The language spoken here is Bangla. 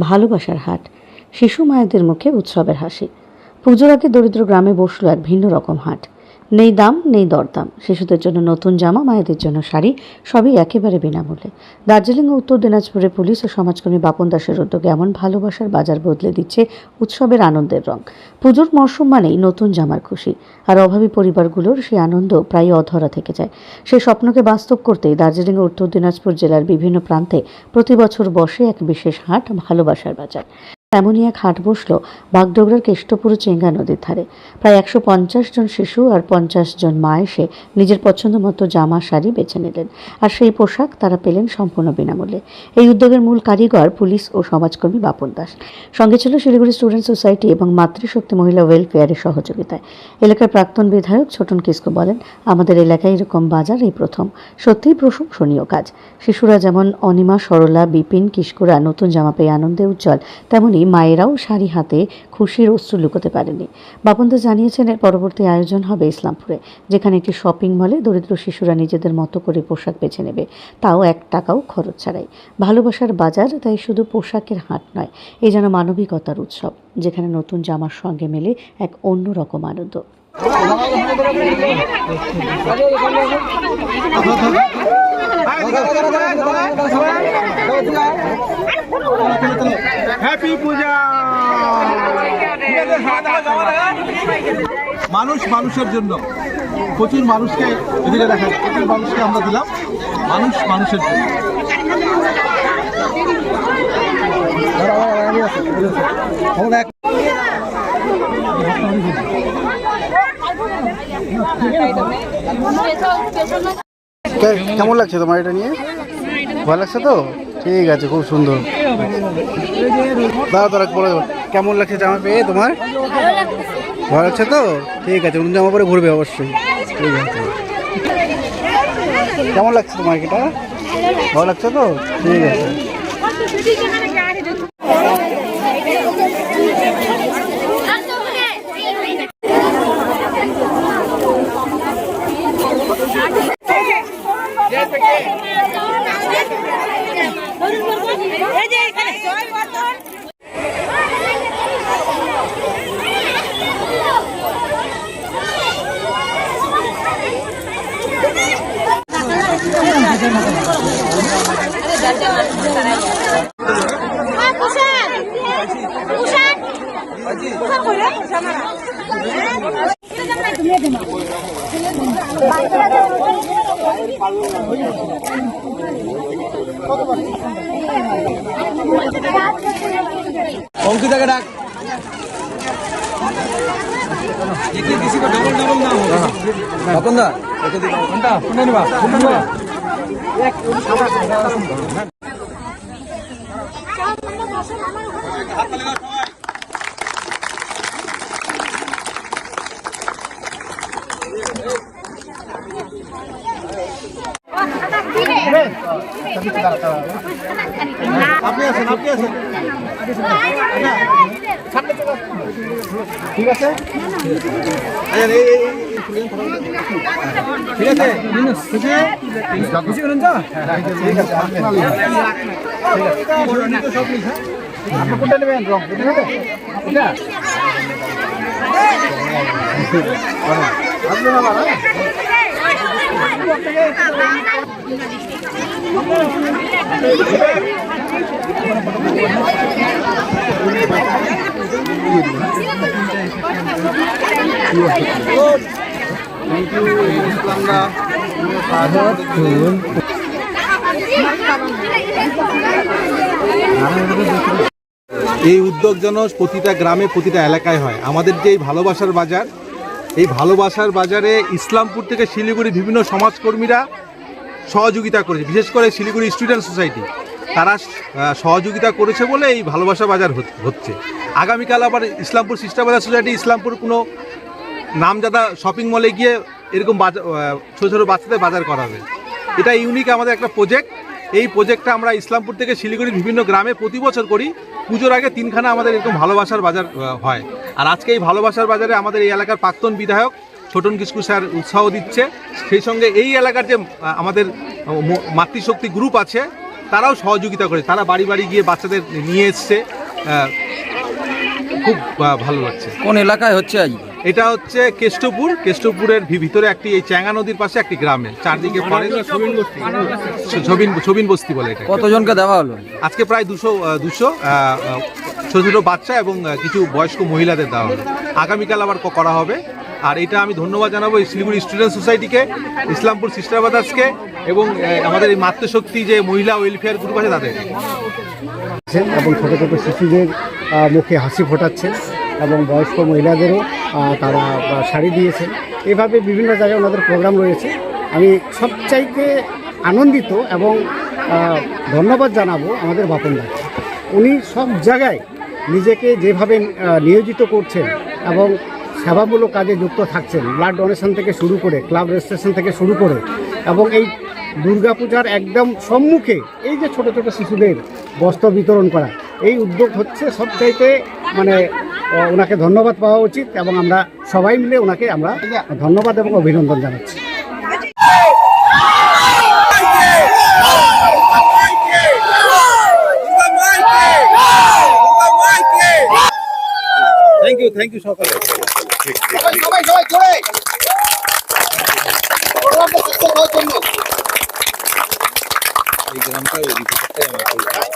ভালোবাসার হাট। শিশু মায়েদের মুখে উৎসবের হাসি। পুজোর আগে দরিদ্র গ্রামে বসল এক ভিন্ন রকম হাট। নেই দাম, নেই দরদাম। শিশুদের জন্য নতুন জামা, মায়েদের জন্য শাড়ি, সবই একেবারে বিনামূল্যে। দার্জিলিং ও উত্তর দিনাজপুরে পুলিশ ও সমাজকর্মী বাপন দাসের উদ্যোগে এমন ভালোবাসার বাজার বদলে দিচ্ছে উৎসবের আনন্দের রং। পুজোর মরশুম মানেই নতুন জামার খুশি। আর অভাবী পরিবারগুলোর সেই আনন্দ প্রায় অধরা থেকে যায়। সেই স্বপ্নকে বাস্তব করতেই দার্জিলিং ও উত্তর দিনাজপুর জেলার বিভিন্ন প্রান্তে প্রতি বছর বসে এক বিশেষ হাট, ভালোবাসার বাজার। এমনই এক হাট বসল বাগডোগরার কেষ্টপুর চেঙ্গা নদীর ধারে। প্রায় একশো পঞ্চাশ জন শিশু আর পঞ্চাশ জন মা এসে নিজের পছন্দ মতো জামা, শাড়ি বেছে নিলেন আর সেই পোশাক তারা পেলেন সম্পূর্ণ বিনামূল্যে। এই উদ্যোগের মূল কারিগর পুলিশ ও সমাজকর্মী বাপন দাস। সঙ্গে ছিল শিলিগুড়ি স্টুডেন্ট সোসাইটি এবং মাতৃশক্তি মহিলা ওয়েলফেয়ারের সহযোগিতায়। এলাকার প্রাক্তন বিধায়ক ছোটন কিস্কু বলেন, আমাদের এলাকায় এরকম বাজার এই প্রথম। সত্যিই প্রশংসনীয় কাজ। শিশুরা যেমন অনিমা, সরলা, বিপিন, কিস্কুরা নতুন জামা পেয়ে আনন্দে উজ্জ্বল তেমনি মায়েরাও শাড়ি হাতে খুশির অশ্রু লুকোতে পারেনি বাপনদা জানিয়েছেন এর পরবর্তী আয়োজন হবে ইসলামপুরে যেখানে একটি শপিং মলে দরিদ্র শিশুরা নিজেদের মতো করে পোশাক বেছে নেবে তাও এক টাকাও খরচ ছাড়াই ভালোবাসার বাজার তাই শুধু পোশাকের হাট নয় এ যেন মানবিকতার উৎসব যেখানে নতুন জামার সঙ্গে মেলে এক অন্যরকম আনন্দ হ্যাপি পূজা মানুষ মানুষের জন্য। প্রচুর মানুষকে এদিকে দেখেন প্রচুর মানুষকে আমরা দিলাম। মানুষ মানুষের জন্য। কেমন লাগছে তোমার এটা নিয়ে? ভালো লাগছে তো? ঠিক আছে, খুব সুন্দর। দাও তারা পরে কেমন লাগছে জামা পেয়ে তোমার? ভালো লাগছে তো? ঠিক আছে উনি জামা পরে ঘুরবে অবশ্যই। ঠিক আছে। কেমন লাগছে তোমার এটা? ভালো লাগছে তো? ঠিক আছে। কুষাণ অঙ্কিতাকে ডাক বাপনদা কোনটা কোনটা নিবা কোনটা নিবা আপনি আছেন আপনি আছেন ঠিক আছে ঠিক আছে এটা আসবে না বাবা থ্যাংক ইউ ইসলামরা এই উদ্যোগ যেন প্রতিটা গ্রামে প্রতিটা এলাকায় হয়। আমাদের যে ভালোবাসার বাজার এই ভালোবাসার বাজারে ইসলামপুর থেকে শিলিগুড়ি বিভিন্ন সমাজকর্মীরা সহযোগিতা করেছে। বিশেষ করে শিলিগুড়ি স্টুডেন্ট সোসাইটি। তারা সহযোগিতা করেছে বলে এই ভালোবাসা বাজার হচ- হচ্ছে। আগামীকাল আবার ইসলামপুর সিস্টার বাজার সোসাইটি ইসলামপুর কোনো নামজাদা শপিং মলে গিয়ে এরকম বাজার ছোটো ছোটো বাচ্চাদের বাজার করাবে। এটা ইউনিক আমাদের একটা প্রজেক্ট। এই প্রজেক্টটা আমরা ইসলামপুর থেকে শিলিগুড়ির বিভিন্ন গ্রামে প্রতি বছর করি। পুজোর আগে তিনখানা আমাদের এরকম ভালোবাসার বাজার হয়। আর আজকে এই ভালোবাসার বাজারে আমাদের এই এলাকার প্রাক্তন বিধায়ক ছোটন কিসকু স্যার উৎসাহ দিচ্ছে। সেই সঙ্গে এই এলাকার যে আমাদের মাতৃশক্তি গ্রুপ আছে, তারাও সহযোগিতা করে, তারা বাড়ি বাড়ি গিয়ে বাচ্চাদের নিয়ে এসছে। খুব ভালো লাগছে। কোন এলাকায় হচ্ছে আজ? এটা হচ্ছে কেষ্টপুর। কেষ্টপুরের ভি- ভিতরে একটি এই চ্যাঙ্গা নদীর পাশে একটি গ্রামে। চারদিকে ছবিন ছবিন বস্তি বলে এটা কতজনকে দেওয়া হলো? আজকে প্রায় দুশো দুশো ছোটো ছোটো বাচ্চা এবং কিছু বয়স্ক মহিলাদের দেওয়া হবে। আগামীকাল আবার করা হবে। আর এটা আমি ধন্যবাদ জানাব এই শিলিগুড়ি স্টুডেন্ট সোসাইটিকে ইসলামপুর সিস্টার ব্রাদার্সকে এবং আমাদের এই মাতৃশক্তি যে মহিলা ওয়েলফেয়ার গ্রুপ আছে তাদের এবং ছোটো ছোটো শিশুদের মুখে হাসি ফোটাচ্ছেন। এবং বয়স্ক মহিলাদেরও তারা শাড়ি দিয়েছেন। এভাবে বিভিন্ন জায়গায় ওনাদের প্রোগ্রাম রয়েছে। আমি সবচাইতে আনন্দিত এবং ধন্যবাদ জানাব আমাদের বাপনদাকে উনি সব জায়গায় নিজেকে যেভাবে নিয়োজিত করছেন এবং সেবামূলক কাজে যুক্ত থাকছেন, ব্লাড ডোনেশন থেকে শুরু করে, ক্লাব রেজিস্ট্রেশন থেকে শুরু করে এবং এই দুর্গাপূজার একদম সম্মুখে এই যে ছোট ছোট শিশুদের বস্ত্র বিতরণ করা, এই উদ্যোগ হচ্ছে সবচাইতে মানে ওনাকে ধন্যবাদ পাওয়া উচিত এবং আমরা সবাই মিলে ওনাকে আমরা ধন্যবাদ এবং অভিনন্দন জানাচ্ছি। থ্যাংক ইউ থ্যাংক ইউ সকালে। এই গ্রামটা